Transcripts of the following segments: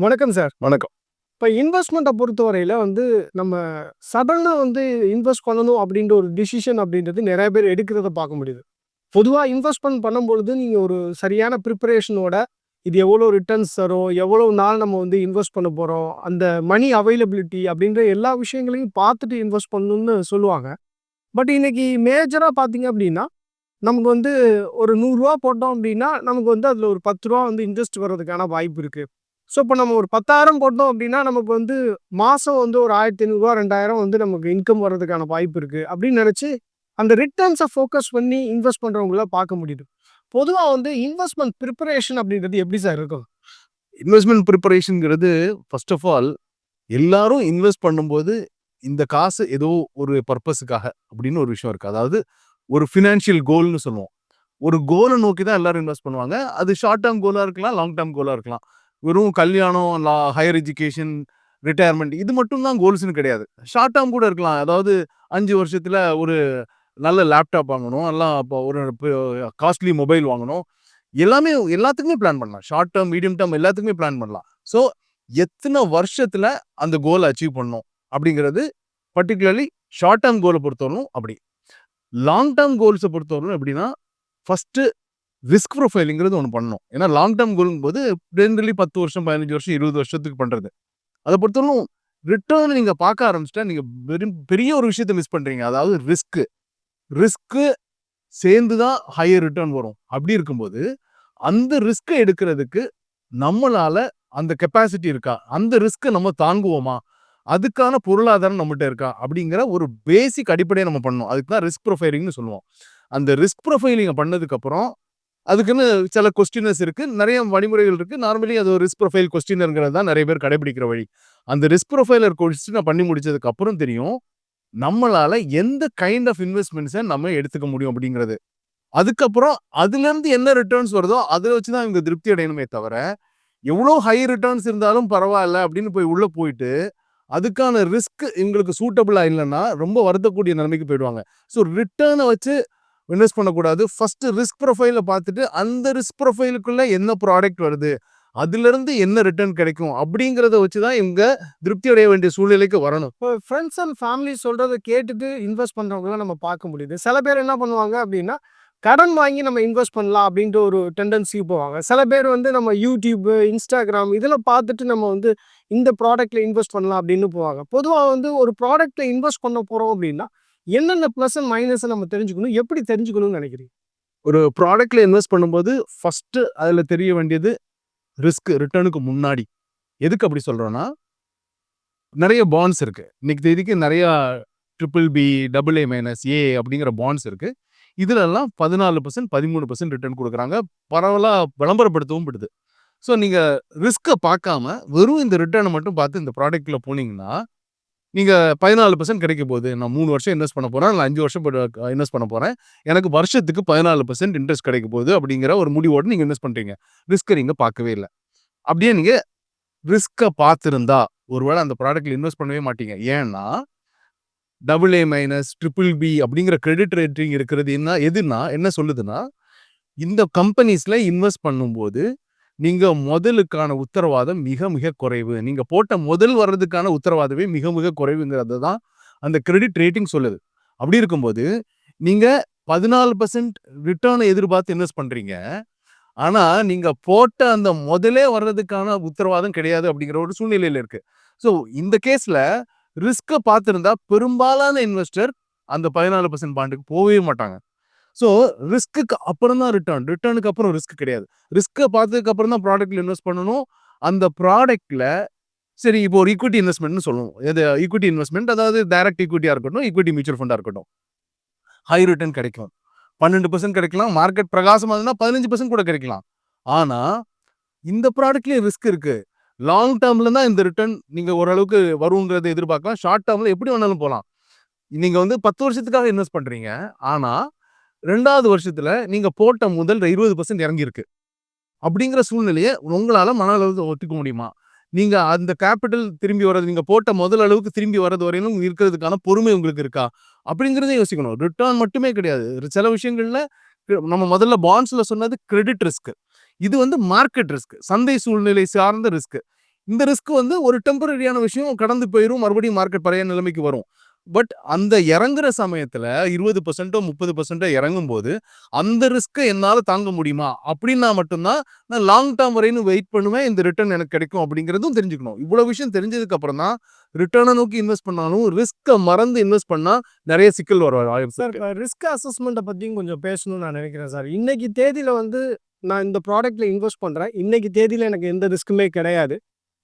வணக்கம் சார். வணக்கம். இப்ப இன்வெஸ்ட்மெண்ட்ட பொறுத்தவரையில வந்து, நம்ம சடனா வந்து இன்வெஸ்ட் பண்ணணும் அப்படின்ற ஒரு டிசிஷன் அப்படின்றது நெறைய பேர் எடுக்கிறத பார்க்க முடியுது. பொதுவா இன்வெஸ்ட்மென்ட் பண்ணும்பொழுது நீங்க ஒரு சரியான பிரிப்பரேஷனோட, இது எவ்வளோ ரிட்டர்ன்ஸ் தரும், எவ்வளவு நாள் நம்ம வந்து இன்வெஸ்ட் பண்ண போறோம், அந்த மனி அவைலபிலிட்டி அப்படின்ற எல்லா விஷயங்களையும் பார்த்துட்டு இன்வெஸ்ட் பண்ணணும்னு சொல்லுவாங்க. பட் இன்னைக்கு மேஜரா பார்த்தீங்க அப்படின்னா, நமக்கு வந்து ஒரு. 100 போட்டோம் அப்படின்னா, நமக்கு வந்து அதில ஒரு ரூ. 10 வந்து இன்ட்ரெஸ்ட் வர்றதுக்கான வாய்ப்பு இருக்கு. ஸோ, இப்போ நம்ம ஒரு 10,000 போட்டோம் அப்படின்னா, நமக்கு வந்து மாதம் வந்து ஒரு ஆயிரத்தி ஐநூறுரூவா ரெண்டாயிரம் வந்து நமக்கு இன்கம் வர்றதுக்கான வாய்ப்பு இருக்குது அப்படின்னு நினச்சி அந்த ரிட்டர்ன்ஸை ஃபோக்கஸ் பண்ணி இன்வெஸ்ட் பண்ணுறவங்கள பார்க்க முடியுது. பொதுவாக வந்து இன்வெஸ்ட்மெண்ட் ப்ரிப்பரேஷன் அப்படின்றது எப்படி சார் இருக்கும்? இன்வெஸ்ட்மெண்ட் ப்ரிப்பரேஷனுங்கிறது ஃபர்ஸ்ட் ஆஃப் ஆல் எல்லாரும் இன்வெஸ்ட் பண்ணும்போது, இந்த காசு ஏதோ ஒரு பர்பஸுக்காக அப்படின்னு ஒரு விஷயம் இருக்குது அதாவது ஒரு ஃபினான்ஷியல் கோல்ன்னு சொல்லுவோம். ஒரு கோலை நோக்கி தான் எல்லாரும் இன்வெஸ்ட் பண்ணுவாங்க. அது ஷார்ட் டேர்ம் கோலாக இருக்கலாம், லாங் டேர்ம் கோலாக இருக்கலாம். வெறும் கல்யாணம், லா ஹையர் எஜுகேஷன், ரிட்டையர்மெண்ட் இது மட்டும் தான் கோல்ஸ்னு கிடையாது. ஷார்ட் டேர்ம் கூட இருக்கலாம். அதாவது அஞ்சு வருஷத்தில் ஒரு நல்ல லேப்டாப் வாங்கணும். எல்லாம் இப்போ ஒரு காஸ்ட்லி மொபைல் வாங்கணும். எல்லாமே எல்லாத்துக்குமே பிளான் பண்ணலாம். ஷார்ட் டேர்ம் மீடியம் டெர்ம் எல்லாத்துக்குமே பிளான் பண்ணலாம். ஸோ, எத்தனை வருஷத்தில் அந்த கோலை அச்சீவ் பண்ணணும் அப்படிங்கிறது பர்ட்டிகுலர்லி ஷார்ட் டேர்ம் கோலை பொறுத்தவரைக்கும் அப்படி. லாங் டேர்ம் கோல்ஸை பொறுத்தவரைக்கும் எப்படின்னா, ஃபர்ஸ்ட்டு ரிஸ்க் ப்ரொஃபைலிங்கிறது ஒன்று பண்ணணும். ஏன்னா லாங் டெர்ம் கோல்ங்கும்போது ஜென்ரலி பத்து வருஷம், 15 வருஷம், 20 வருஷத்துக்கு பண்றது. அதை பொறுத்தவரைக்கும் ரிட்டர்ன் நீங்க பார்க்க ஆரம்பிச்சிட்டா நீங்க வெறும் பெரிய ஒரு விஷயத்த மிஸ் பண்றீங்க. அதாவது ரிஸ்க். ரிஸ்க்கு சேர்ந்து தான் ஹையர் ரிட்டர்ன் வரும். அப்படி இருக்கும்போது, அந்த ரிஸ்க்கை எடுக்கிறதுக்கு நம்மளால அந்த கெப்பாசிட்டி இருக்கா? அந்த ரிஸ்க்க நம்ம தாங்குவோமா? அதுக்கான பொருளாதாரம் நம்மகிட்ட இருக்கா? அப்படிங்கிற ஒரு பேசிக் அடிப்படையை நம்ம பண்ணணும். அதுக்கு தான் ரிஸ்க் ப்ரொஃபைலிங்னு சொல்லுவோம். அந்த ரிஸ்க் ப்ரொஃபைலிங்க பண்ணதுக்கப்புறம், அதுக்குன்னு சில கொஸ்டினர்ஸ் இருக்குது நிறைய வழிமுறைகள் இருக்குது நார்மலி அது ஒரு ரிஸ்க் ப்ரொஃபைல் கொஸ்டினருங்கிறது தான் நிறைய பேர் கடைபிடிக்கிற வழி. அந்த ரிஸ்க் ப்ரொஃபைலர் கொஸ்டின பண்ணி முடிச்சதுக்கு அப்புறம் தெரியும், நம்மளால் எந்த கைண்ட் ஆஃப் இன்வெஸ்ட்மெண்ட்ஸை நம்ம எடுத்துக்க முடியும் அப்படிங்கிறது. அதுக்கப்புறம் அதுலேருந்து என்ன ரிட்டர்ன்ஸ் வருதோ, அதை வச்சு தான் இவங்க திருப்தி அடையணுமே தவிர, எவ்வளோ ஹை ரிட்டர்ன்ஸ் இருந்தாலும் பரவாயில்ல அப்படின்னு போய் உள்ளே போயிட்டு, அதுக்கான ரிஸ்க் இவங்களுக்கு சூட்டபுளாக இல்லைன்னா ரொம்ப வருத்தக்கூடிய நிலைமைக்கு போயிடுவாங்க. ஸோ, ரிட்டர்னை வச்சு இன்வெஸ்ட் பண்ணக்கூடாது. ஃபஸ்ட்டு ரிஸ்க் ப்ரொஃபைலை பார்த்துட்டு, அந்த ரிஸ்க் ப்ரொஃபைலுக்குள்ளே என்ன ப்ராடக்ட் வருது? அதுலேருந்து என்ன ரிட்டர்ன் கிடைக்கும்? அப்படிங்கிறத வச்சு தான் இவங்க திருப்தி அடைய வேண்டிய சூழ்நிலைக்கு வரணும். இப்போ ஃப்ரெண்ட்ஸ் அண்ட் ஃபேமிலி சொல்கிறத கேட்டுட்டு இன்வெஸ்ட் பண்ணுறவங்களாம் நம்ம பார்க்க முடியுது. சில பேர் என்ன பண்ணுவாங்க அப்படின்னா, கடன் வாங்கி நம்ம இன்வெஸ்ட் பண்ணலாம் அப்படின்ற ஒரு டெண்டன்சி போவாங்க. சில பேர் வந்து நம்ம யூடியூப்பு இன்ஸ்டாகிராம் இதில் பார்த்துட்டு நம்ம வந்து இந்த ப்ராடக்ட்டில் இன்வெஸ்ட் பண்ணலாம் அப்படின்னு போவாங்க. பொதுவாக வந்து ஒரு ப்ராடக்ட்ல இன்வெஸ்ட் பண்ண போகிறோம் அப்படின்னா, என்னென்ன ப்ளஸ் அண்ட் மைனஸ நம்ம தெரிஞ்சுக்கணும்? எப்படி தெரிஞ்சுக்கணும்னு நினைக்கிறீங்க ஒரு ப்ராடக்ட்ல இன்வெஸ்ட் பண்ணும்போது, ஃபஸ்ட்டு அதுல தெரிய வேண்டியது ரிஸ்க் ரிட்டர்னுக்கு முன்னாடி. எதுக்கு அப்படி சொல்கிறோன்னா நிறைய பாண்ட்ஸ் இருக்கு. இன்னைக்கு தேதிக்கு நிறையா triple B, double A minus, A அப்படிங்கிற பாண்ட்ஸ் இருக்கு. இதுலலாம் 14% 13% ரிட்டர்ன் கொடுக்குறாங்க பரவலா விளம்பரப்படுத்தவும் படுது. ஸோ, நீங்க ரிஸ்க்க பார்க்காம, வெறும் இந்த ரிட்டர்னை மட்டும் பார்த்து இந்த ப்ராடக்ட்ல போனீங்கன்னா, நீங்கள் பதினாலு பர்சன்ட் கிடைக்க போகுது. நான் மூணு வருஷம் இன்வெஸ்ட் பண்ண போகிறேன் நான் அஞ்சு வருஷம் இன்வெஸ்ட் பண்ண போகிறேன் எனக்கு வருஷத்துக்கு 14% இன்ட்ரெஸ்ட் கிடைக்க போகுது அப்படிங்கிற ஒரு முடிவோடு நீங்கள் இன்வெஸ்ட் பண்ணுறீங்க ரிஸ்க்கை நீங்கள் பார்க்கவே இல்லை அப்படியே நீங்கள் ரிஸ்க்கை பார்த்துருந்தா ஒருவேளை அந்த ப்ராடக்ட்டில் இன்வெஸ்ட் பண்ணவே மாட்டீங்க. ஏன்னா, double A minus, triple B அப்படிங்கிற கிரெடிட் ரேட்டிங் இருக்கிறது என்ன எதுனா என்ன சொல்லுதுன்னா, இந்த கம்பெனிஸில் இன்வெஸ்ட் பண்ணும்போது, நீங்கள் முதலுக்கான உத்தரவாதம் மிக மிக குறைவு. நீங்கள் போட்ட முதல் வர்றதுக்கான உத்தரவாதமே மிக மிக குறைவுங்கிறது தான் அந்த கிரெடிட் ரேட்டிங் சொல்லுது. அப்படி இருக்கும்போது, நீங்கள் பதினாலு பர்சன்ட் ரிட்டர்னை எதிர்பார்த்து இன்வெஸ்ட் பண்ணுறீங்க ஆனால் நீங்கள் போட்ட அந்த முதலே வர்றதுக்கான உத்தரவாதம் கிடையாது அப்படிங்கிற ஒரு சூழ்நிலையில இருக்குது ஸோ, இந்த கேஸில் ரிஸ்க்கை பார்த்துருந்தா பெரும்பாலான இன்வெஸ்டர் அந்த 14% பாண்டுக்கு போகவே மாட்டாங்க. ஸோ, ரிஸ்க்குக்கு அப்புறம் தான் ரிட்டர்ன். ரிட்டர்னுக்கு அப்புறம் ரிஸ்க் கிடையாது. ரிஸ்க்கை பார்த்ததுக்கு அப்புறம் தான் ப்ராடக்ட்ல இன்வெஸ்ட் பண்ணணும். அந்த ப்ராடக்ட்ல சரி இப்போ ஒரு ஈக்விட்டி இன்வெஸ்ட்மெண்ட்னு சொல்லுவோம். எது ஈக்விட்டி இன்வெஸ்ட்மெண்ட் அதாவது டைரக்ட் ஈக்விட்டியாக இருக்கட்டும், ஈக்விட்டி மியூச்சுவல் ஃபண்டாக இருக்கட்டும். ஹை ரிட்டர்ன் கிடைக்கும். 12% கிடைக்கலாம். மார்க்கெட் பிரகாசமா இருந்ததுன்னா 15% கூட கிடைக்கலாம். ஆனா, இந்த ப்ராடக்ட்லேயே ரிஸ்க் இருக்கு. லாங் டேர்மில் தான் இந்த ரிட்டர்ன் நீங்க ஓரளவுக்கு வருங்கிறத எதிர்பார்க்கலாம். ஷார்ட் டேர்மில் எப்படி வேணாலும் போகலாம் நீங்க வந்து 10 வருஷத்துக்காக இன்வெஸ்ட் பண்றீங்க. ஆனா, ரெண்டாவது வருஷத்துல நீங்க போட்ட முதல் இருபது பர்சன்ட் இறங்கியிருக்கு. அப்படிங்கிற சூழ்நிலையை உங்களால மன அளவுக்கு ஒத்துக்க முடியுமா? நீங்க அந்த கேப்பிட்டல் திரும்பி வர்றது நீங்க போட்ட முதல் அளவுக்கு திரும்பி வர்றது வரையிலும் இருக்கிறதுக்கான பொறுமை உங்களுக்கு இருக்கா? அப்படிங்கிறத யோசிக்கணும். ரிட்டர்ன் மட்டுமே கிடையாது. சில விஷயங்கள்ல நம்ம முதல்ல பாண்ட்ஸ்ல சொன்னது கிரெடிட் ரிஸ்க். இது வந்து மார்க்கெட் ரிஸ்க். சந்தை சூழ்நிலை சார்ந்த ரிஸ்க். இந்த ரிஸ்க் வந்து ஒரு டெம்பரரியான விஷயம் கடந்து போயிடும் மறுபடியும் மார்க்கெட் பழைய நிலைமைக்கு வரும் பட் அந்த இறங்குற சமயத்துல இருபது பர்சன்டோ முப்பது பர்சன்டோ இறங்கும் போது அந்த ரிஸ்க்கை என்னால தாங்க முடியுமா? அப்படின்னா மட்டும்தான் நான் லாங் டேர்ம் வரையும் வெயிட் பண்ணுவேன் இந்த ரிட்டர்ன் எனக்கு கிடைக்கும் அப்படிங்கிறதும் தெரிஞ்சுக்கணும். இவ்வளவு விஷயம் தெரிஞ்சதுக்கு அப்புறம் தான் ரிட்டர்னை நோக்கி இன்வெஸ்ட் பண்ணாலும் ரிஸ்க்கை மறந்து இன்வெஸ்ட் பண்ணா நிறைய சிக்கல் வர வாய்ப்பு சார் ரிஸ்க் அசஸ்மெண்ட்டை பற்றியும் கொஞ்சம் பேசணும்னு நான் நினைக்கிறேன் சார். இன்னைக்கு தேதியில் வந்து நான் இந்த ப்ராடக்ட்டில் இன்வெஸ்ட் பண்ணுறேன் இன்னைக்கு தேதியில் எனக்கு எந்த ரிஸ்க்குமே கிடையாது.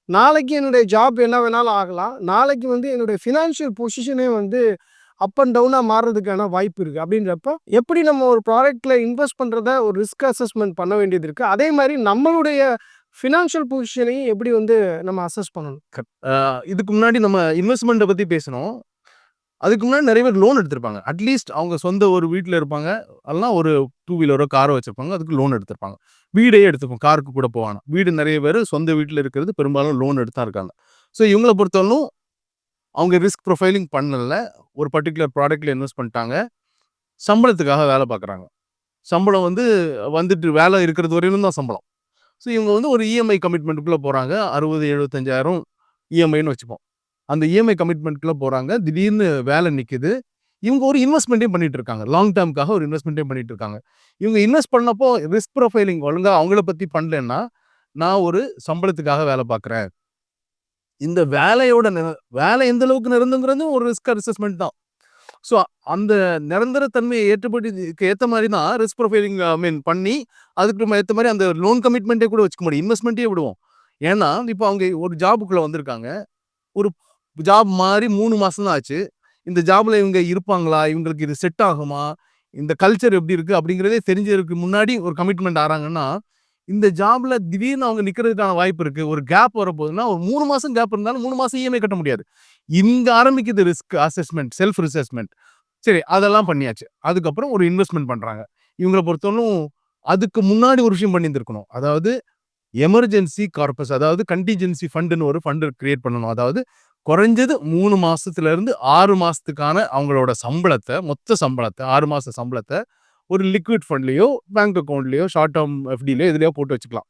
நாளைக்கு என்னுடைய ஜாப் என்ன வேணாலும் ஆகலாம். நாளைக்கு வந்து என்னுடைய ஃபினான்ஷியல் பொசிஷனே வந்து அப் அண்ட் டவுனாக மாறுறதுக்கான வாய்ப்பு இருக்குது அப்படின்றப்ப எப்படி நம்ம ஒரு ப்ராடக்ட்டில் இன்வெஸ்ட் பண்ணுறத ஒரு ரிஸ்க் அசஸ்மெண்ட் பண்ண வேண்டியது இருக்குது அதே மாதிரி நம்மளுடைய ஃபினான்ஷியல் பொசிஷனையும் எப்படி வந்து நம்ம அசஸ் பண்ணணும்? இதுக்கு முன்னாடி நம்ம இன்வெஸ்ட்மெண்ட்டை பற்றி பேசணும் அதுக்கு முன்னாடி நிறைய பேர் லோன் எடுத்திருப்பாங்க. அட்லீஸ்ட் அவங்க சொந்த ஒரு வீட்டில் இருப்பாங்க. அதெல்லாம் ஒரு டூ வீலரோ காரோ வச்சுருப்பாங்க. அதுக்கு லோன் எடுத்திருப்பாங்க. வீடே எடுத்துப்போம். காருக்கு கூட போவானா. வீடு நிறைய பேர் சொந்த வீட்டில் இருக்கிறது பெரும்பாலும் லோன் எடுத்தா இருக்காங்க. ஸோ இவங்கள பொறுத்தவரைக்கும் அவங்க ரிஸ்க் ப்ரொஃபைலிங் பண்ணல. ஒரு பர்டிகுலர் ப்ராடக்ட்ல இன்வெஸ்ட் பண்ணிட்டாங்க. சம்பளத்துக்காக வேலை பார்க்குறாங்க. சம்பளம் வந்து வந்துட்டு வேலை இருக்கிறது வரையிலும் தான் சம்பளம். ஸோ இவங்க வந்து ஒரு இஎம்ஐ கமிட்மெண்ட்டுக்குள்ளே போகிறாங்க அறுபது எழுபத்தஞ்சாயிரம் இஎம்ஐன்னு வச்சுப்போம். அந்த இஎம்ஐ கமிட்மெண்ட்டுக்குள்ளே போகிறாங்க திடீர்னு வேலை நிற்கிது இவங்க ஒரு இன்வெஸ்ட்மெண்ட்டே பண்ணிட்டு இருக்காங்க லாங் டேர்முக்காக ஒரு இன்வெஸ்ட்மெண்ட்டே பண்ணிட்டு இருக்காங்க இவங்க இன்வெஸ்ட் பண்ணப்போ ரிஸ்க் ப்ரொஃபைலிங் ஒழுங்காக அவங்கள பற்றி பண்ணலன்னா நான் ஒரு சம்பளத்துக்காக வேலை பார்க்குறேன். இந்த வேலையோட நிர- வேலை எந்த அளவுக்கு நிறந்துங்கிறதும் ஒரு ரிஸ்க் அசஸ்மெண்ட் தான். ஸோ அந்த நிரந்தர தன்மையை ஏற்ற மாதிரி தான் ரிஸ்க் ப்ரொஃபைலிங் ஐ மீன் பண்ணி அதுக்கு ஏற்ற மாதிரி அந்த லோன் கமிட்மெண்ட்டே கூட வச்சுக்க முடியும். இன்வெஸ்ட்மெண்ட்டே விடுவோம். ஏன்னா இப்போ அவங்க ஒரு ஜாபுக்குள்ளே வந்திருக்காங்க. ஒரு ஜாப் மாதிரி மூணு மாதம் தான் ஆச்சு. இந்த ஜாப்ல இவங்க இருப்பாங்களா? இவங்களுக்கு இது செட் ஆகுமா? இந்த கல்ச்சர் எப்படி இருக்கு? அப்படிங்கிறதே தெரிஞ்சதுக்கு முன்னாடி ஒரு கமிட்மெண்ட் ஆறாங்கன்னா இந்த ஜாப்ல திடீர்னு அவங்க நிக்கிறதுக்கான வாய்ப்பு இருக்கு. ஒரு கேப் வரப்போகுதுன்னா ஒரு மூணு மாசம் கேப் இருந்தாலும் மூணு மாசம் இஎம்ஐ கட்ட முடியாது. இங்க ஆரம்பிக்குது ரிஸ்க் அசஸ்மெண்ட் செல்ஃப் ரிசஸ்மெண்ட் சரி அதெல்லாம் பண்ணியாச்சு. அதுக்கப்புறம் ஒரு இன்வெஸ்ட்மெண்ட் பண்றாங்க. இவங்களை பொறுத்தவரைக்கும் அதுக்கு முன்னாடி ஒரு விஷயம் பண்ணியிருந்திருக்கணும். அதாவது எமர்ஜென்சி கார்பஸ் அதாவது கண்டிஜென்சி ஃபண்டுன்னு ஒரு ஃபண்டு கிரியேட் பண்ணணும். அதாவது குறைஞ்சது மூணு மாசத்துல இருந்து ஆறு மாசத்துக்கான அவங்களோட சம்பளத்தை மொத்த சம்பளத்தை ஆறு மாச சம்பளத்தை ஒரு லிக்விட் ஃபண்ட்லேயோ பேங்க் அக்கௌண்ட்லேயோ ஷார்ட் டேர்ம் எஃப்டிலையோ இதுலையோ போட்டு வச்சுக்கலாம்.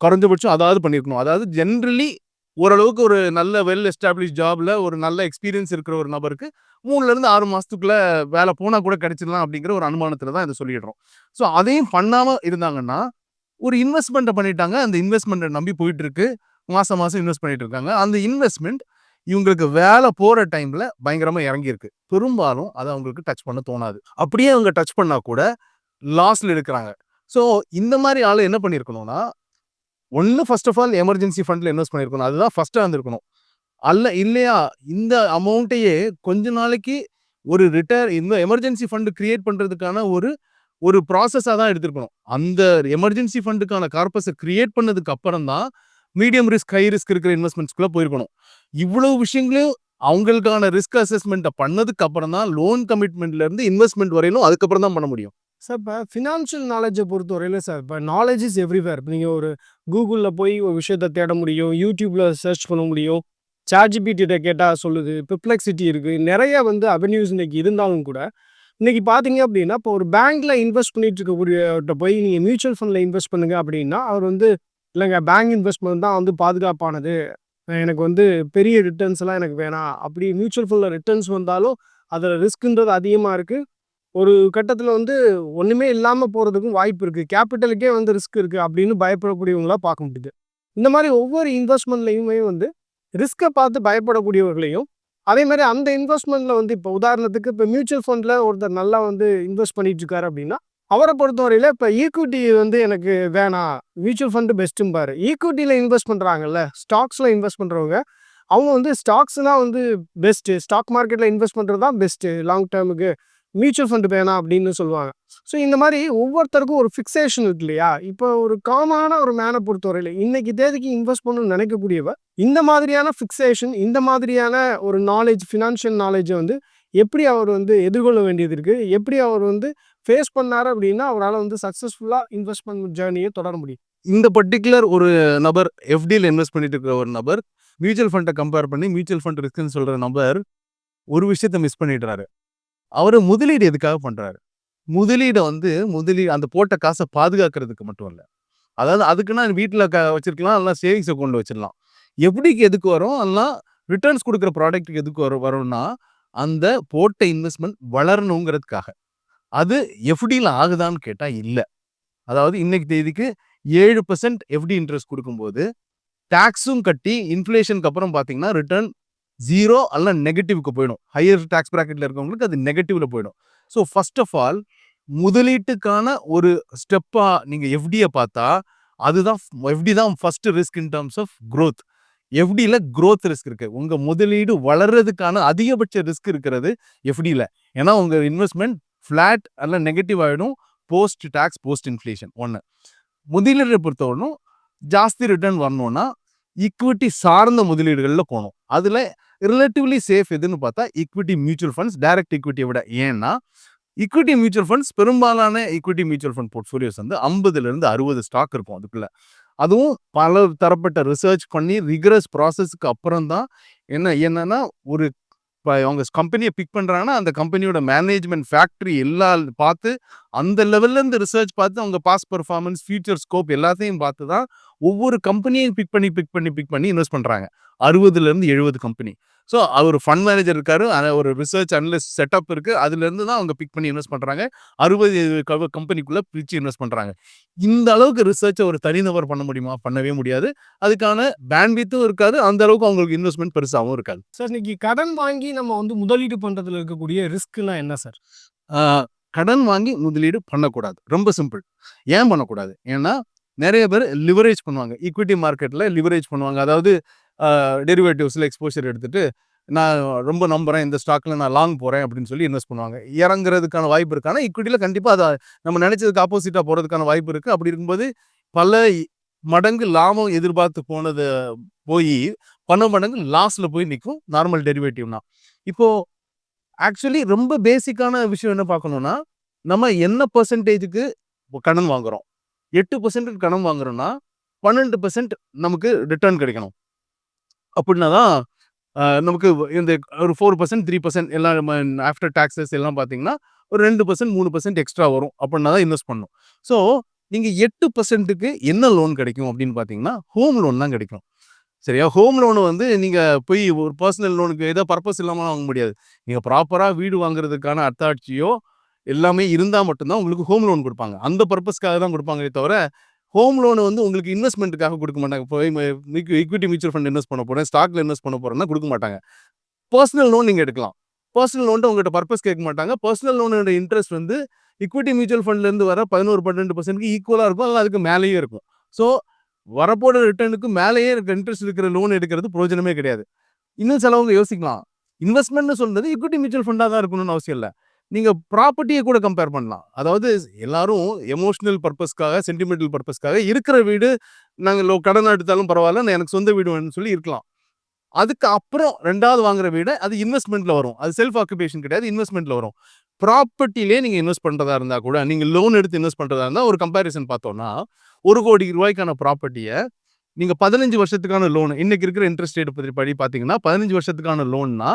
குறைஞ்சபட்சம் அதாவது பண்ணியிருக்கணும் அதாவது ஜென்ரலி ஓரளவுக்கு ஒரு நல்ல வெல் எஸ்டாப்ளிஷ் ஜாப்ல ஒரு நல்ல எக்ஸ்பீரியன்ஸ் இருக்கிற ஒரு நபருக்கு மூணுலேருந்து ஆறு மாதத்துக்குள்ள வேலை போனால் கூட கிடைச்சிடலாம் அப்படிங்கிற ஒரு அனுமானத்தில் தான் இதை சொல்லிடுறோம். ஸோ அதையும் பண்ணாமல் இருந்தாங்கன்னா ஒரு இன்வெஸ்ட்மெண்ட்டை பண்ணிட்டாங்க. அந்த இன்வெஸ்ட்மெண்ட்டை நம்பி போயிட்டு இருக்கு. மாதம் மாதம் இன்வெஸ்ட் பண்ணிட்டு இருக்காங்க. அந்த இன்வெஸ்ட்மெண்ட் இவங்களுக்கு வேலை போற டைம்ல பயங்கரமா இறங்கியிருக்கு. பெரும்பாலும் அதை அவங்களுக்கு டச் பண்ண தோணாது. அப்படியே அவங்க டச் பண்ணா கூட லாஸ்ல இருக்கிறாங்க ஸோ இந்த மாதிரி ஆளு என்ன பண்ணியிருக்கணும்னா ஒன்று ஃபர்ஸ்ட் ஆஃப் ஆல் எமர்ஜென்சி ஃபண்டில் இன்வெஸ்ட் பண்ணியிருக்கணும். அதுதான் ஃபர்ஸ்ட்டாக இருந்திருக்கணும். அல்ல இல்லையா இந்த அமௌண்ட்டையே கொஞ்ச நாளைக்கு ஒரு ரிட்டையர் இந்த எமர்ஜென்சி ஃபண்ட் கிரியேட் பண்ணுறதுக்கான ஒரு ஒரு ப்ராசஸாக தான் எடுத்திருக்கணும். அந்த எமர்ஜென்சி ஃபண்டுக்கான கார்பஸை கிரியேட் பண்ணதுக்கு அப்புறம் தான் மீடியம் ரிஸ்க் ஹை ரிஸ்க் இருக்கிற இன்வெஸ்ட்மெண்ட்ஸ்குள்ளே போயிருக்கணும். இவ்வளவு விஷயங்களையும் அவங்களுக்கான ரிஸ்க் அசஸ்மெண்ட்டை பண்ணதுக்கு அப்புறம் தான் லோன் கமிட்மெண்ட்லேருந்து இன்வெஸ்ட்மெண்ட் வரையிலும் அதுக்கப்புறம் தான் பண்ண முடியும். சார் இப்போ ஃபினான்ஷியல் நாலேஜை பொறுத்த வரையில சார் இப்போ நாலேஜ் இஸ் எவ்ரிவேர் இப்போ நீங்கள் ஒரு கூகுளில் போய் ஒரு விஷயத்த தேட முடியும் யூடியூப்பில் சர்ச் பண்ண முடியும். சார்ஜிபிடிட்ட கேட்டால் சொல்லுது பிப்ளெக்சிட்டி இருக்குது நிறைய வந்து அவென்யூஸ் இன்னைக்கு இருந்தாலும் கூட இன்றைக்கி பார்த்தீங்க அப்படின்னா இப்போ ஒரு பேங்க்கில் இன்வெஸ்ட் பண்ணிட்டு இருக்கக்கூடிய போய் நீங்கள் மியூச்சுவல் ஃபண்டில் இன்வெஸ்ட் பண்ணுங்க அப்படின்னா அவர் வந்து இல்லைங்க பேங்க் இன்வெஸ்ட்மெண்ட் தான் வந்து பாதுகாப்பானது. எனக்கு வந்து பெரிய ரிட்டர்ன்ஸ்லாம் எனக்கு வேணாம். அப்படி மியூச்சுவல் ஃபண்டில் ரிட்டர்ன்ஸ் வந்தாலும் அதில் ரிஸ்க்குன்றது அதிகமாக இருக்குது ஒரு கட்டத்தில் வந்து ஒன்றுமே இல்லாமல் போகிறதுக்கும் வாய்ப்பு இருக்குது கேபிட்டலுக்கே வந்து ரிஸ்க் இருக்குது அப்படின்னு பயப்படக்கூடியவங்களாக பார்க்க முடியுது. இந்த மாதிரி ஒவ்வொரு இன்வெஸ்ட்மெண்ட்லையுமே வந்து ரிஸ்க்கை பார்த்து பயப்படக்கூடியவர்களையும் அதே மாதிரி அந்த இன்வெஸ்ட்மெண்ட்டில் வந்து இப்போ உதாரணத்துக்கு இப்போ மியூச்சுவல் ஃபண்டில் ஒருத்தர் நல்லா வந்து இன்வெஸ்ட் பண்ணிட்டு இருக்காரு அப்படின்னா அவரை பொறுத்தவரையில் இப்போ ஈக்குவிட்டி வந்து எனக்கு வேணாம். மியூச்சுவல் ஃபண்டு பெஸ்ட்டும்பாரு ஈக்குவிட்டியில் இன்வெஸ்ட் பண்ணுறாங்கல்ல ஸ்டாக்ஸில் இன்வெஸ்ட் பண்ணுறவங்க அவங்க வந்து ஸ்டாக்ஸ்னால் வந்து பெஸ்ட்டு ஸ்டாக் மார்க்கெட்டில் இன்வெஸ்ட் பண்ணுறது தான் பெஸ்ட்டு லாங் டேர்முக்கு மியூச்சுவல் ஃபண்டு வேணாம் அப்படின்னு சொல்லுவாங்க. ஸோ இந்த மாதிரி ஒவ்வொருத்தருக்கும் ஒரு ஃபிக்ஸேஷன் இருக்கு இல்லையா? இப்போ ஒரு காமனான ஒரு மேனை பொறுத்தவரையில் இன்னைக்கு தேதிக்கு இன்வெஸ்ட் பண்ணணும்னு நினைக்கக்கூடியவ இந்த மாதிரியான ஃபிக்ஸேஷன் இந்த மாதிரியான ஒரு நாலேஜ் ஃபினான்ஷியல் நாலேஜை வந்து எப்படி அவர் வந்து எதிர்கொள்ள வேண்டியது இருக்குது எப்படி அவர் வந்து ஃபேஸ் பண்ணார் அப்படின்னா அவரால் வந்து சக்ஸஸ்ஃபுல்லாக இன்வெஸ்ட்மெண்ட் ஜேர்னியை தொடர முடியும். இந்த பர்டிகுலர் ஒரு நபர் எஃப்டியில் இன்வெஸ்ட் பண்ணிட்டு இருக்கிற ஒரு நபர் மியூச்சுவல் ஃபண்டை கம்பேர் பண்ணி மியூச்சுவல் ஃபண்ட் ரிஸ்க்னு சொல்ற நபர் ஒரு விஷயத்த மிஸ் பண்ணிடுறாரு. அவர் முதலீடு எதுக்காக பண்றாரு? முதலீடை வந்து முதலீடு அந்த போட்ட காசை பாதுகாக்கிறதுக்கு மட்டும் இல்லை. அதாவது அதுக்குன்னா வீட்டில் க வச்சிருக்கலாம் அதெல்லாம் சேவிங்ஸ் அக்கௌண்ட் வச்சிடலாம் எப்படிக்கு எதுக்கு வரும்? அதெல்லாம் ரிட்டர்ன்ஸ் கொடுக்குற ப்ராடக்ட்டுக்கு எதுக்கு வரும் வரும்னா அந்த போட்ட இன்வெஸ்ட்மெண்ட் வளரணுங்கிறதுக்காக. அது எஃப்டியில் ஆகுதான்னு கேட்டால் இல்லை. அதாவது இன்னைக்கு தேதிக்கு ஏழு பர்சன்ட் எஃப்டி இன்ட்ரெஸ்ட் கொடுக்கும்போது டேக்ஸும் கட்டி இன்ஃப்ளேஷனுக்கு அப்புறம் பார்த்தீங்கன்னா ரிட்டர்ன் ஜீரோ அல்ல நெகட்டிவ்க்கு போயிடும். ஹையர் டேக்ஸ் ப்ராக்கெட்டில் இருக்கவங்களுக்கு அது நெகட்டிவ்ல போயிடும். ஸோ ஃபர்ஸ்ட் ஆஃப் ஆல் முதலீட்டுக்கான ஒரு ஸ்டெப்பாக நீங்கள் எஃப்டியை பார்த்தா அதுதான் எஃப்டி தான் first risk in terms of growth எஃப்டியில் growth risk இருக்கு. உங்க முதலீடு வளர்றதுக்கான அதிகபட்ச ரிஸ்க் இருக்கிறது எஃப்டியில் ஏன்னா உங்க இன்வெஸ்ட்மெண்ட் ஃப்ளாட் எல்லாம் நெகட்டிவ் ஆகிடும் போஸ்ட் டேக்ஸ் போஸ்ட் இன்ஃப்ளேஷன் ஒன்று முதலீடை பொறுத்தவரைக்கும் ஜாஸ்தி ரிட்டர்ன் வரணும்னா ஈக்விட்டி சார்ந்த முதலீடுகளில் போகணும். அதில் ரிலேட்டிவ்லி சேஃப் எதுன்னு பார்த்தா ஈக்விட்டி மியூச்சுவல் ஃபண்ட்ஸ் டைரக்ட் ஈக்விட்டியை விட. ஏன்னா ஈக்விட்டி மியூச்சுவல் ஃபண்ட்ஸ் பெரும்பாலான ஈக்விட்டி மியூச்சுவல் ஃபண்ட் போர்ட்ஃபோலியோஸ் வந்து ஐம்பதுலேருந்து அறுபது ஸ்டாக் இருக்கும் அதுக்குள்ள. அதுவும் பல தரப்பட்ட ரிசர்ச் பண்ணி ரிகரஸ் ப்ராசஸ்க்கு அப்புறம் தான் என்ன என்னன்னா ஒரு இப்போ அவங்க கம்பெனியை பிக் பண்ணுறாங்கன்னா அந்த கம்பெனியோட மேனேஜ்மெண்ட் ஃபேக்ட்ரி எல்லா பார்த்து அந்த லெவல்ல இருந்து ரிசர்ச் பார்த்து அவங்க பாஸ் பெர்ஃபார்மன்ஸ் ஃபியூச்சர் ஸ்கோப் எல்லாத்தையும் பார்த்து தான் ஒவ்வொரு கம்பெனியும் பிக் பண்ணி பிக் பண்ணி பிக் பண்ணி இன்வெஸ்ட் பண்ணுறாங்க அறுபதுலேருந்து எழுபது கம்பெனி ஸோ அவர் ஃபண்ட் மேனேஜர் இருக்காரு. ஒரு ரிசர்ச் அனலிஸ்ட் செட்டப் இருக்கு. அதுலேருந்து தான் அவங்க பிக் பண்ணி இன்வெஸ்ட் பண்ணுறாங்க அறுபது கம்பெனிக்குள்ள பிரிச்சு இன்வெஸ்ட் பண்ணுறாங்க இந்த அளவுக்கு ரிசர்ச்சை ஒரு தனிநபர் பண்ண முடியுமா? பண்ணவே முடியாது. அதுக்கான பேண்ட்வித்தும் இருக்காது. அந்த அளவுக்கு அவங்களுக்கு இன்வெஸ்ட்மெண்ட் பெருசாகவும் இருக்காது. சார் இன்னைக்கு கடன் வாங்கி நம்ம வந்து முதலீடு பண்றதுல இருக்கக்கூடிய ரிஸ்க்லாம் என்ன சார்? கடன் வாங்கி முதலீடு பண்ணக்கூடாது. ரொம்ப சிம்பிள். ஏன் பண்ணக்கூடாது? ஏன்னா நிறைய பேர் லிவரேஜ் பண்ணுவாங்க. ஈக்விட்டி மார்க்கெட்டில் லிவரேஜ் பண்ணுவாங்க. அதாவது டெரிவேட்டிவ்ஸில் எக்ஸ்போஷர் எடுத்துகிட்டு நான் ரொம்ப நம்புகிறேன் இந்த ஸ்டாக்கில் நான் லாங் போகிறேன் அப்படின்னு சொல்லி இன்வெஸ்ட் பண்ணுவாங்க. இறங்குறதுக்கான வாய்ப்பு இருக்கான ஈக்குவிட்டியில் கண்டிப்பாக அதை நம்ம நினைச்சதுக்கு ஆப்போசிட்டாக போகிறதுக்கான வாய்ப்பு இருக்குது அப்படி இருக்கும்போது பல மடங்கு லாபம் எதிர்பார்த்து போனது போய் பல மடங்கு லாஸில் போய் நிற்கும் நார்மல் டெரிவேட்டிவ்னா இப்போது ஆக்சுவலி ரொம்ப பேசிக்கான விஷயம் என்ன பார்க்கணும்னா நம்ம என்ன பர்சன்டேஜுக்கு கடன் வாங்குறோம்? எட்டு பர்சன்ட் கடன் வாங்குறோம்னா பன்னெண்டு பர்சன்ட் நமக்கு ரிட்டர்ன் கிடைக்கணும். அப்படின்னா தான் நமக்கு இந்த ஒரு ஃபோர் பர்சன்ட் த்ரீ பர்சன்ட் எல்லாம் ஆஃப்டர் டாக்ஸஸ் எல்லாம் பார்த்தீங்கன்னா ஒரு ரெண்டு பர்சன்ட் மூணு பர்சன்ட் எக்ஸ்ட்ரா வரும். அப்படின்னா தான் இன்வெஸ்ட் பண்ணணும் ஸோ நீங்கள் எட்டு பர்சன்ட்டுக்கு என்ன லோன் கிடைக்கும் அப்படின்னு பார்த்தீங்கன்னா ஹோம் லோன் தான் கிடைக்கும். சரியா? ஹோம் லோன் வந்து நீங்கள் போய் ஒரு பர்சனல் லோனுக்கு ஏதோ பர்பஸ் இல்லாமல் வாங்க முடியாது. நீங்கள் ப்ராப்பராக வீடு வாங்குறதுக்கான அத்தாட்சியோ எல்லாமே இருந்தால் மட்டும்தான் உங்களுக்கு ஹோம் லோன் கொடுப்பாங்க. அந்த பர்பஸ்க்காக தான் கொடுப்பாங்களே தவிர ஹோம் லோன் வந்து உங்களுக்கு இன்வெஸ்ட்மெண்ட்டுக்காக கொடுக்க மாட்டாங்க. போய் ஈக்விட்டி மியூச்சுவல் ஃபண்ட் இன்வெஸ்ட் பண்ண போகிறேன் ஸ்டாக்ல இன்வெஸ்ட் பண்ண போகிறேன்னா கொடுக்க மாட்டாங்க. பர்சனல் லோன் நீங்கள் எடுக்கலாம். பர்சனல் லோன்ட்டு உங்கள்கிட்ட பர்பஸ் கேட்க மாட்டாங்க. பர்சனல் லோனோட இன்ட்ரெஸ்ட் வந்து இக்விட்டி மியூச்சுவல் ஃபண்ட்லேருந்து வர பதினோரு பன்னெண்டு பர்சன்ட்க்கு ஈக்குவலாக இருக்கும் அல்ல அதுக்கு மேலேயே இருக்கும். ஸோ வரப்போட ரிட்டர்னுக்கு மேலேயே இருக்க இன்ட்ரெஸ்ட் இருக்கிற லோன் எடுக்கிறது பிரயோஜனமே கிடையாது. இன்னும் சிலவங்க யோசிக்கலாம். இன்வெஸ்ட்மெண்ட்னு சொல்றது ஈக்விட்டி மியூச்சுவல் ஃபண்டாக தான் இருக்கணும்னு அவசியம் இல்லை. நீங்கள் ப்ராப்பர்ட்டியை கூட கம்பேர் பண்ணலாம். அதாவது எல்லாரும் எமோஷனல் பர்பஸ்க்காக சென்டிமெண்டல் பர்பஸ்க்காக இருக்கிற வீடு நாங்கள் லோ கடன் எடுத்தாலும் பரவாயில்ல நான் எனக்கு சொந்த வீடு வேணும்னு சொல்லி இருக்கலாம். அதுக்கு அப்புறம் ரெண்டாவது வாங்குற வீடு அது இன்வெஸ்ட்மெண்ட்ல வரும். அது செல்ஃப் ஆக்குபேஷன் கிடையாது இன்வெஸ்ட்மெண்ட்ல வரும். ப்ராப்பர்ட்டிலே நீங்கள் இன்வெஸ்ட் பண்ணுறதா இருந்தால் கூட நீங்கள் லோன் எடுத்து இன்வெஸ்ட் பண்ணுறதா இருந்தால் ஒரு கம்பேரிசன் பார்த்தோம்னா ஒரு கோடி ரூபாய்க்கான ப்ராப்பர்ட்டியை நீங்கள் பதினஞ்சு வருஷத்துக்கான லோன் இன்னைக்கு இருக்கிற இன்ட்ரெஸ்ட் ரேட் பற்றி படி பார்த்தீங்கன்னா பதினஞ்சு வருஷத்துக்கான லோன்னா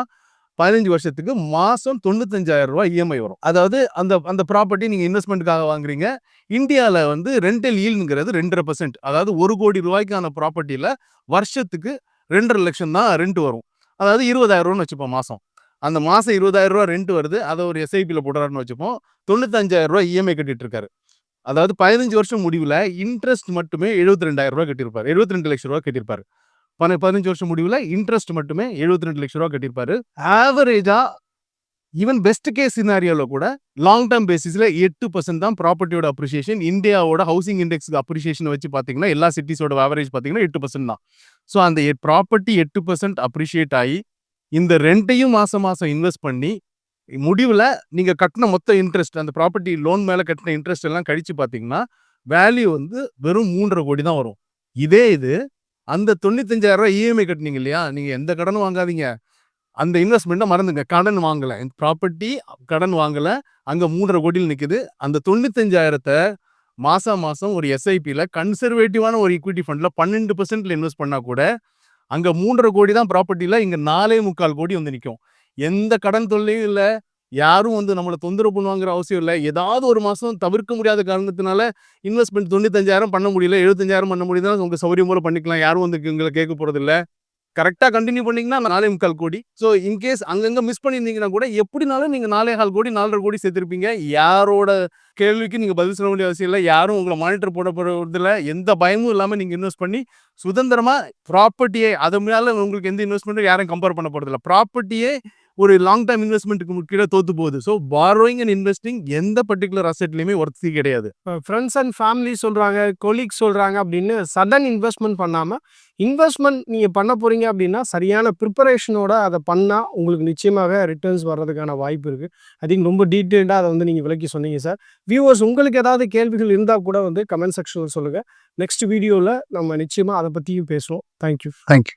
பதினஞ்சு வருஷத்துக்கு மாதம் தொண்ணூத்தஞ்சாயிரம் ரூபாய் இஎம்ஐ வரும். அதாவது அந்த அந்த ப்ராப்பர்ட்டி நீங்கள் இன்வெஸ்ட்மெண்ட்டுக்காக வாங்குறீங்க. இந்தியாவில் வந்து ரெண்டல் ஈல்டுங்கிறது ரெண்டரை பர்சன்ட் அதாவது ஒரு கோடி ரூபாய்க்கான ப்ராப்பர்ட்டியில் வருஷத்துக்கு ரெண்டரை லட்சம் தான் ரெண்ட் வரும். அதாவது இருபதாயிரம் ரூபான்னு வச்சுப்போம் மாதம் அந்த மாதம் இருபதாயிரம் ரூபா ரெண்ட் வருது. அதை ஒரு எஸ்ஐபியில் போடுறாருன்னு வச்சுப்போம். தொண்ணூத்தஞ்சாயிரம் ரூபாய் இஎம்ஐ கட்டிட்டு இருக்காரு அதாவது பதினஞ்சு வருஷம் முடிவில் இன்ட்ரெஸ்ட் மட்டுமே எழுபத்தி ரெண்டாயிரம் ரூபாய் கட்டியிருப்பார். எழுபத்தி ரெண்டு லட்சம் ரூபா கட்டியிருப்பார். பன பதினஞ்சு வருஷம் முடிவில் இன்ட்ரெஸ்ட் மட்டுமே எழுபத்தி ரெண்டு லட்சம் ரூபா கட்டியிருப்பாரு. ஆவரேஜா ஈவன் பெஸ்ட் கேஸ் சினாரியோவில் கூட லாங் டேர்ம் பேசிஸில் எட்டு பர்சன்ட் தான் ப்ராப்பர்ட்டியோட அப்ரிசியேஷன் இந்தியாவோட ஹவுசிங் இண்டெக்ஸ்க்கு அப்ரிசியேஷன் வச்சு பார்த்தீங்கன்னா எல்லா சிட்டிஸோட ஆவரேஜ் பார்த்தீங்கன்னா எட்டு பர்சன்ட் தான். ஸோ அந்த ப்ராப்பர்ட்டி எட்டு பர்சன்ட் அப்ரிஷியேட் ஆகி இந்த ரெண்டையும் மாதம் மாதம் இன்வெஸ்ட் பண்ணி முடிவில் நீங்கள் கட்டின மொத்த இன்ட்ரெஸ்ட் அந்த ப்ராப்பர்ட்டி லோன் மேலே கட்டின இன்ட்ரெஸ்ட் எல்லாம் கழிச்சு பார்த்தீங்கன்னா வேல்யூ வந்து வெறும் மூன்றரை கோடி தான் வரும். இதே இது அந்த தொண்ணூத்தஞ்சாயிரம் ரூபாய் இஎம்ஐ கட்டினீங்க இல்லையா? நீங்கள் எந்த கடனும் வாங்காதீங்க. அந்த இன்வெஸ்ட்மெண்ட்டை மறந்துங்க. கடன் வாங்கலை. ப்ராப்பர்ட்டி கடன் வாங்கலை. அங்கே மூன்றரை கோடியில் நிற்குது அந்த தொண்ணூத்தஞ்சாயிரத்தை மாசம் மாசம் ஒரு எஸ்ஐபியில் கன்சர்வேட்டிவான ஒரு ஈக்விட்டி ஃபண்டில் பன்னெண்டு பர்சன்ட்ல இன்வெஸ்ட் பண்ணால் கூட அங்கே மூன்றரை கோடி தான் ப்ராப்பர்ட்டியில் இங்கே நாலே முக்கால் கோடி வந்து நிற்கும் எந்த கடன் தொல்லையும் இல்லை. யாரும் வந்து நம்மளை தொந்தரவு பண்ணுவாங்கிற அவசியம் இல்லை. ஏதாவது ஒரு மாதம் தவிர்க்க முடியாத காரணத்தினால இன்வெஸ்ட்மெண்ட் தொண்ணூத்தஞ்சாயிரம் பண்ண முடியல எழுபத்தஞ்சாயிரம் பண்ண முடியுதுன்னா உங்கள் சௌரியம் போல பண்ணிக்கலாம். யாரும் வந்து எங்களை கேட்க போகிறதில்ல கரெக்டாக கண்டினியூ பண்ணிங்கன்னா நாலே முக்கால் கோடி. ஸோ இன்கேஸ் அங்கங்கே மிஸ் பண்ணியிருந்தீங்கன்னா கூட எப்படினாலும் நீங்கள் நாலே கால் கோடி நாலரை கோடி சேர்த்துருப்பீங்க. யாரோட கேள்விக்கு நீங்கள் பதில் சொல்ல வேண்டிய அவசியம் இல்லை. யாரும் உங்களை மானிட்டர் போட போகிறதில்ல எந்த பயமும் இல்லாமல் நீங்கள் இன்வெஸ்ட் பண்ணி சுதந்திரமாக ப்ராப்பர்ட்டியை அது மேலே உங்களுக்கு எந்த இன்வெஸ்ட்மெண்ட்டும் யாரும் கம்பேர் பண்ண போகிறதில்ல ப்ராப்பர்ட்டியே ஒரு லாங் டேர்ம் இன்வெஸ்ட்மெண்ட்டுக்கு கீழே தோத்து போகுது. ஸோ பாரோயிங் அண்ட் இன்வெஸ்டிங் எந்த பர்டிகுலர் அசெட்லையுமே ஒர்த்தி கிடையாது. ஃப்ரெண்ட்ஸ் அண்ட் ஃபேமிலி சொல்கிறாங்க கொலீக் சொல்கிறாங்க அப்படின்னு சடன் இன்வெஸ்ட்மெண்ட் பண்ணாமல் இன்வெஸ்ட்மெண்ட் நீங்கள் பண்ண போகிறீங்க அப்படின்னா சரியான ப்ரிப்பரேஷனோட அதை பண்ணால் உங்களுக்கு நிச்சயமாக ரிட்டர்ன்ஸ் வர்றதுக்கான வாய்ப்பு இருக்குது ஐ திங்க் ரொம்ப டீட்டெயில்டாக அதை வந்து நீங்கள் விளக்கி சொன்னீங்க சார் வியூவர்ஸ் உங்களுக்கு ஏதாவது கேள்விகள் இருந்தால் கூட வந்து கமெண்ட் செக்ஷனில் சொல்லுங்கள் நெக்ஸ்ட் வீடியோவில் நம்ம நிச்சயமாக அதை பற்றியும் பேசுவோம். Thank you thank you